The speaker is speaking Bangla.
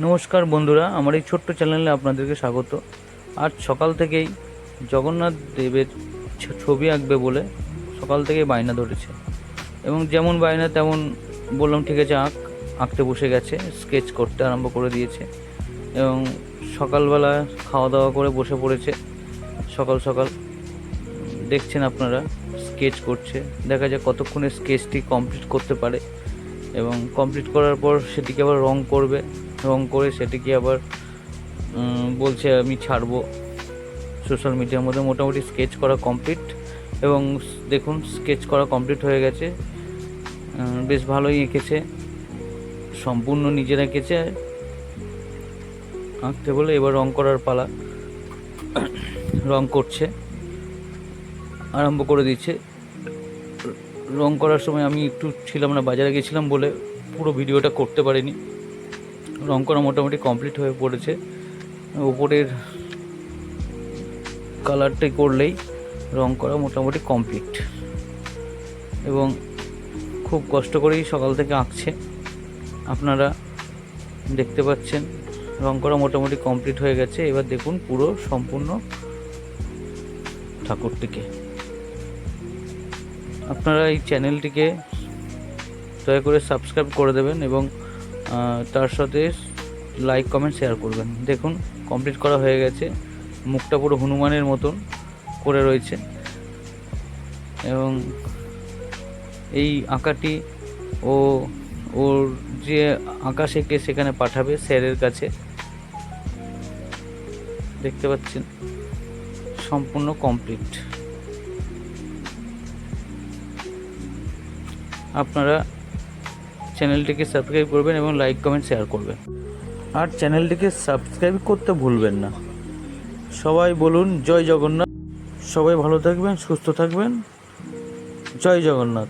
নমস্কার বন্ধুরা, আমার এই ছোট্ট চ্যানেলে আপনাদেরকে স্বাগত। আজ সকাল থেকেই জগন্নাথ দেবের ছবি আঁকবে বলে সকাল থেকেই বায়না ধরেছে। এবং যেমন বায়না তেমন বললাম, ঠিক আছে, আঁক। আঁকতে বসে গেছে, স্কেচ করতে আরম্ভ করে দিয়েছে। এবং সকালবেলা খাওয়া দাওয়া করে বসে পড়েছে। সকাল সকাল দেখছেন আপনারা, স্কেচ করছে। দেখা যায় কতক্ষণে স্কেচটি কমপ্লিট করতে পারে। এবং কমপ্লিট করার পর সেটিকে আবার রং করবে। রং করে সেটিকে আবার বলছে আমি ছাড়বো। সোশ্যাল মিডিয়ার মধ্যে মোটামুটি স্কেচ করা কমপ্লিট এবং দেখুন, স্কেচ করা কমপ্লিট হয়ে গেছে। বেশ ভালোই এঁকেছে। সম্পূর্ণ নিজের এঁকেছে। আঁকতে বলে এবার রং করার পালা। রং করছে। আরম্ভ করে দিচ্ছে। রং করার সময় আমি একটু ছিলাম না, বাজারে গেছিলাম বলে পুরো ভিডিওটা করতে পারিনি। রং করা মোটামুটি কমপ্লিট হয়ে পড়েছে। ওপরের কালারটাই করলেই রং করা মোটামুটি কমপ্লিট। এবং খুব কষ্ট করেই সকাল থেকে আঁকছে। আপনারা দেখতে পাচ্ছেন রং করা মোটামুটি কমপ্লিট হয়ে গেছে। এবার দেখুন পুরো সম্পূর্ণ ঠাকুরটিকে। আপনারা এই চ্যানেলটিকে দয়া করে সাবস্ক্রাইব করে দেবেন এবং তার সাথে লাইক কমেন্ট শেয়ার করবেন। দেখুন কমপ্লিট করা হয়ে গেছে। মুখটা পুরো হনুমানের মতন করে রয়েছে। এবং এই আঁকাটি ও ওর যে আঁকা শেখে সেখানে পাঠাবে স্যারের কাছে। দেখতে পাচ্ছেন, সম্পূর্ণ কমপ্লিট আপনারা চ্যানেলটিকে সাবস্ক্রাইব করবেন এবং লাইক, কমেন্ট, শেয়ার করবেন। আর চ্যানেলটিকে সাবস্ক্রাইব করতে ভুলবেন না। সবাই বলুন, জয় জগন্নাথ। সবাই ভালো থাকবেন, সুস্থ থাকবেন। জয় জগন্নাথ।